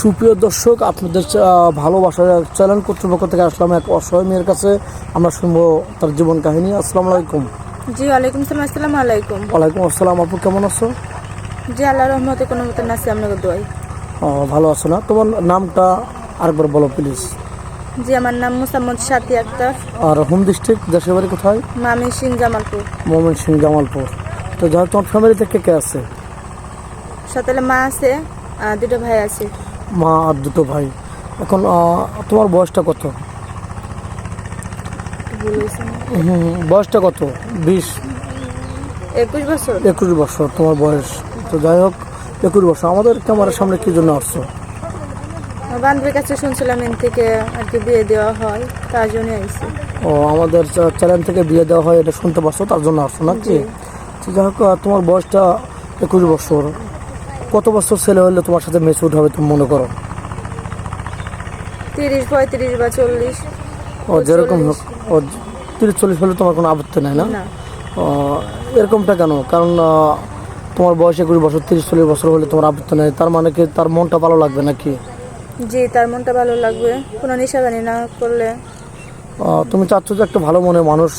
সুপ্রিয় দর্শক আপনাদের আহ, ভালোবাসার চ্যানেল কর্তৃপক্ষ থেকে আসলাম এক অসহায় মেয়ের কাছে। আমরা শুনব তার জীবন কাহিনী। আসসালামু আলাইকুম। জি ওয়ালাইকুম সালাম আসসালামু আলাইকুম। ওয়ালাইকুম আসসালাম আপু কেমন আছো? জি আল্লাহ রহমতে কোনো মতো নাচি আপনাকে দোয়াই। ও, ভালো আছো না? তোমার নামটা আরেকবার বলো প্লিজ জি আমার নাম মুসাম্মদ সাথী আক্তার। আর হোম ডিস্ট্রিক্ট দেশের বাড়ি কোথায়? মামি সিং জামালপুর। মোমেন সিং জামালপুর। তো যাই তোমার ফ্যামিলিতে কে কে আছে? সাথে মা আছে দুটো ভাই আছে। মা আর দুটো ভাই। এখন তোমার বয়সটা কত? না। হুম, বয়সটা কত? বিশ। একুশ বছর। একুশ বছর তোমার বয়স। তো যাই হোক একুশ বছর। আমাদের ক্যামেরার সামনে কি জন্য আসছো? বান্ধবীর কাছে শুনছিলাম এন থেকে আর কি বিয়ে দেওয়া হয় তার জন্য আইসি ও আমাদের চ্যানেল থেকে বিয়ে দেওয়া হয় এটা শুনতে পাচ্ছ তার জন্য আসছো নাকি? জি। যাই হোক তোমার বয়সটা একুশ বছর। কত বছর ছেলে হলে তোমার সাথে মেচুড হবে তুমি মনে করো? তিরিশ পঁয়ত্রিশ বা চল্লিশ। ও যেরকম হোক ও তিরিশ চল্লিশ হলে তোমার কোনো আপত্তি নাই না? এরকমটা কেন? কারণ তোমার বয়স একুশ বছর তিরিশ চল্লিশ বছর হলে তোমার আপত্তি নেই। তার মানে কি তার মনটা ভালো লাগবে নাকি? জি তার মনটা ভালো লাগবে। কোনো নিশাবানি না করলে। তুমি চাচ্ছ যে একটা ভালো মনের মানুষ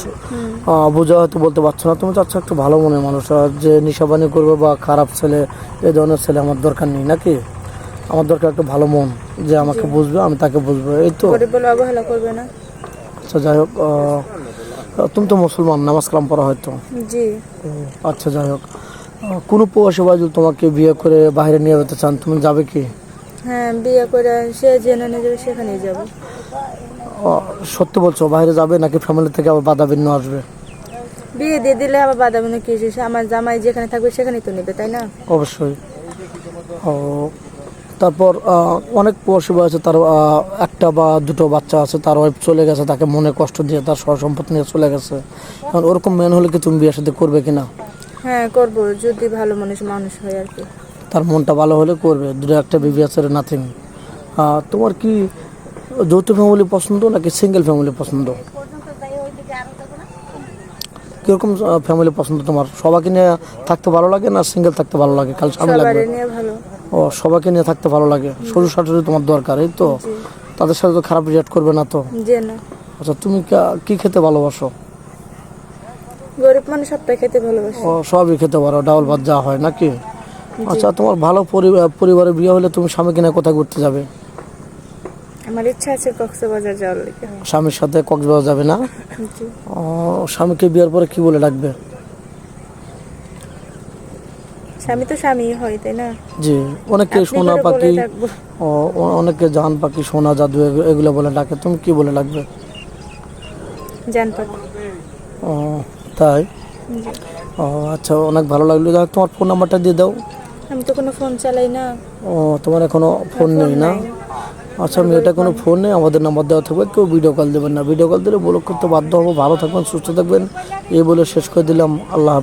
বোঝা হয়তো বলতে পারছ না। তুমি চাচ্ছ একটা ভালো মনের মানুষ যে নিশাবানি করবে বা খারাপ ছেলে এ ধরনের ছেলে আমার দরকার নেই নাকি? আমার দরকার একটা ভালো মন যে আমাকে বুঝবে আমি তাকে বুঝব এই তো। অবহেলা করবে না। আচ্ছা যাই হোক তুমি তো মুসলমান নামাজ কালাম পড়া হয়তো জি। আচ্ছা যাই হোক। কোনো প্রবাসী যদি তোমাকে বিয়ে করে বাইরে নিয়ে যেতে চান? তুমি যাবে কি? হ্যাঁ বিয়ে করে সে জেনে নিয়ে যাবে সেখানেই যাব। সত্যি বলছো বাইরে যাবে নাকি ফ্যামিলি থেকে আবার বাধা বিঘ্ন আসবে? বিয়ে দিয়ে দিলে আবার বাধা বিনো কি আমার জামাই যেখানে থাকবে সেখানেই তো নেবে তাই না? অবশ্যই। ও তারপর অনেক ভাই আছে তার একটা বা দুটো বাচ্চা আছে তার ওয়াইফ চলে গেছে তাকে মনে কষ্ট দিয়ে তার সম্পত্তি নিয়ে চলে গেছে। এখন ওরকম মেন হলে কি তুমি বিয়ের সাথে করবে কিনা? হ্যাঁ করব যদি ভালো মানুষ মানুষ হয় আর কি। তার মনটা ভালো হলে করবে। দুটো একটা বিবি আছে নাথিং তোমার কি যৌথ ফ্যামিলি পছন্দ নাকি সিঙ্গেল ফ্যামিলি পছন্দ? কীরকম ফ্যামিলি পছন্দ তোমার? সবাইকে নিয়ে থাকতে ভালো লাগে না সিঙ্গেল থাকতে ভালো লাগে? কাল স্বামী লাগবে। ও সবাইকে নিয়ে থাকতে ভালো লাগে। শ্বশুর শাশুড়ি তোমার দরকার এই তো? তাদের সাথে তো খারাপ রিয়াক্ট করবে না তো? আচ্ছা তুমি কা- খেতে ভালোবাসো? গরিব মানুষ সবটাই খেতে ভালোবাসে। ও সবই খেতে পারো ডাউল ভাত যা হয় নাকি? আচ্ছা তোমার ভালো পরিবার পরিবারে বিয়ে হলে তুমি স্বামীকে নিয়ে কোথায় ঘুরতে যাবে? আমার ইচ্ছা আছে কক্সবাজার যাওয়ার লিগে। স্বামীর সাথে কক্সবাজার যাবে না? ও, স্বামীকে বিয়ের পরে কি বলে ডাকবে? স্বামী তো স্বামী হয় তাই না? জি অনেকে সোনা পাখি অনেকে জান পাখি সোনা জাদু এগুলো বলে ডাকে। তুমি কি বলে ডাকবে? জান পাখি। ও তাই? ও আচ্ছা অনেক ভালো লাগল। যাক তোমার ফোন নাম্বারটা দিয়ে দাও। আমি তো কোনো ফোন চালাই না। ও তোমার এখনও ফোন নেই না? আচ্ছা মেয়েটা কোনো ফোন নেই, আমাদের নাম্বার দেওয়া থাকবে, কেউ ভিডিও কল দেবেন না। ভিডিও কল দিলে ব্লক করতে বাধ্য হব, ভালো থাকবেন, সুস্থ থাকবেন। এই বলে শেষ করে দিলাম। আল্লাহ